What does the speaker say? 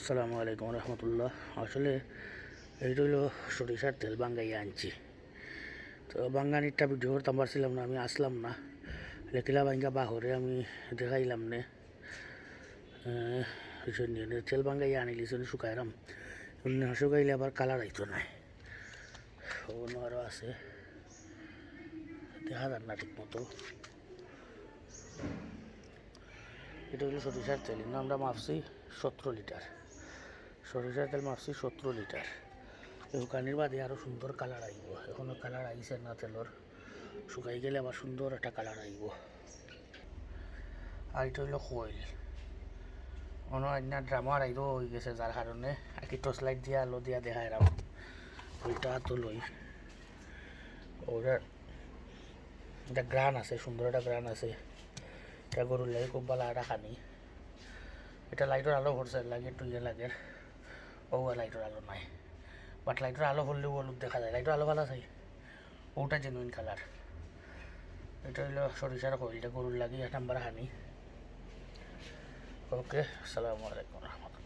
আসসালামু আলাইকুম রহমতুল্লাহ। আসলে এইটা হইল সরিষার তেল বাঙ্গাইয়া আনছি। তো বাঙ্গানিরটা ভিডিও করতাম পারছিলাম না, আমি আসলাম না। লেখিলা বাঙ্গা বাহরে আমি দেখাইলাম নে। তেল বাঙ্গাইয়া আনিলিস শুকাইলাম শুকাইলে আবার কালার আইতো নাই অন্য আরও আছে। দেখা যান না ঠিক মতো। এটা হলো সরিষার তেল। নামটা মাপছি, সতেরো লিটার। সরিষার তেল মাপছি সতেরো লিটার। এই বাদে আরও সুন্দর কালার আইব। এখনও কালার আইছে না তেলর। শুকাই গেলে আবার সুন্দর একটা কালার আইব। আর এটা হইল কইল অন্য অন্য ড্রামার আইব হয়ে গেছে যার কারণে। আর টর্চ লাইট দিয়া, আলো দিয়া দেখা এরাম ওইটা তো লই। ওটা একটা গ্রান আছে, সুন্দর একটা গ্রান আছে। এটা গরুর লাগে খুব ভালো একটা খানি। এটা লাইটের আলো ভরছে লাগে একটু ইয়ে লাগে। ও লাইটের আলো নাই বাট লাইটের আলো হলেও হলুদ দেখা যায়। লাইটের আলো ভালো আছে? ওটা জেনুইন কালার এটা হলো সরিষার কইল এটা গরুর লাগে এক নাম্বার হানি। ওকে আসসালামু আলাইকুম রহমতুল্লাহ।